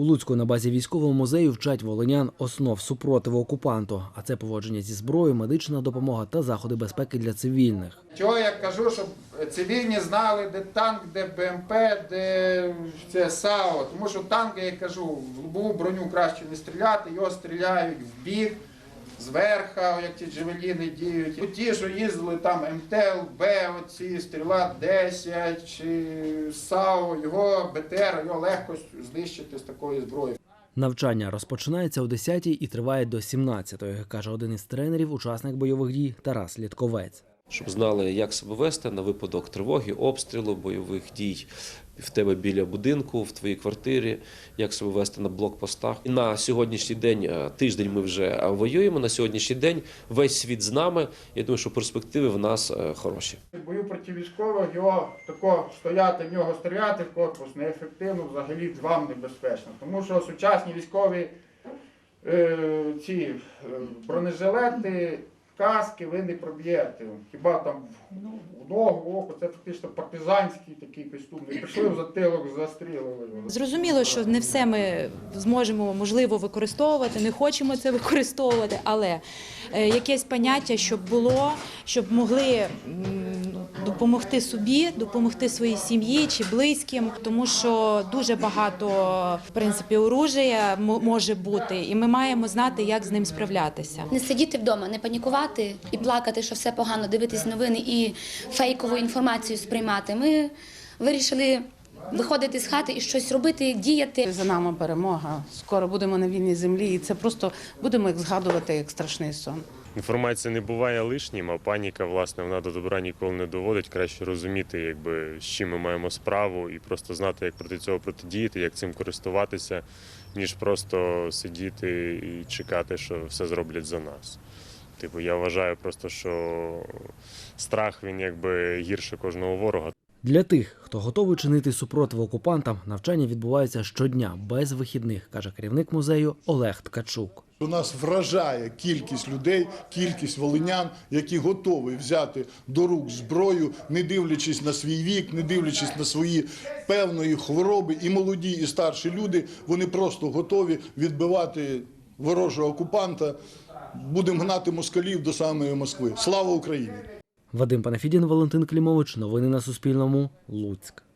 У Луцьку на базі військового музею вчать волинян основ супротиву окупанту, а це поводження зі зброєю, медична допомога та заходи безпеки для цивільних. Чого я кажу, щоб цивільні знали, де танк, де БМП, де це САО. Тому що танк, я кажу, в лобову броню краще не стріляти, його стріляють в бік, зверха, як ті джевеліни діють. У Ті, що їздили там МТЛ, оці, стріла 10 чи САО, його БТР, його легко знищити з такої зброї. Навчання розпочинається о 10-й і триває до 17-ї, каже один із тренерів, учасник бойових дій Тарас Літковець. Щоб знали, як себе вести на випадок тривоги, обстрілу, бойових дій в тебе біля будинку, в твоїй квартирі, як себе вести на блокпостах. На сьогоднішній день, е, тиждень ми вже е, воюємо. На сьогоднішній день весь світ з нами. Я думаю, що перспективи в нас е, хороші. Бою проти військового його тако стояти, в нього стріляти в корпус неефективно, взагалі вам небезпечно. Тому що сучасні військові ці бронежилети, каски ви не проб'єте. Хіба там в- ногу, в око, це фактично партизанський такий костюм. Не прийшли в затилок, застрілили. Зрозуміло, що не все ми зможемо можливо використовувати, не хочемо це використовувати, але е, якесь поняття, щоб було, щоб могли допомогти собі, допомогти своїй сім'ї чи близьким, тому що дуже багато в принципі оружия може бути, і ми маємо знати, як з ним справлятися. Не сидіти вдома, не панікувати і плакати, що все погано, дивитись новини і фейкову інформацію сприймати. Ми вирішили виходити з хати і щось робити, діяти. За нами перемога. Скоро будемо на вільній землі, і це просто будемо як згадувати як страшний сон. Інформація не буває лишнім, а паніка, власне, вона до добра ніколи не доводить. Краще розуміти, якби з чим ми маємо справу, і просто знати, як проти цього протидіяти, як цим користуватися, ніж просто сидіти і чекати, що все зроблять за нас. Типу, я вважаю просто, що страх він якби гірше кожного ворога. Для тих, хто готовий чинити супротив окупантам, навчання відбуваються щодня без вихідних, каже керівник музею Олег Ткачук. У нас вражає кількість людей, кількість волинян, які готові взяти до рук зброю, не дивлячись на свій вік, не дивлячись на свої певної хвороби. І молоді, і старші люди вони просто готові відбивати ворожого окупанта. Будемо гнати москалів до самої Москви. Слава Україні! Вадим Панафідін, Валентин Клімович. Новини на Суспільному. Луцьк.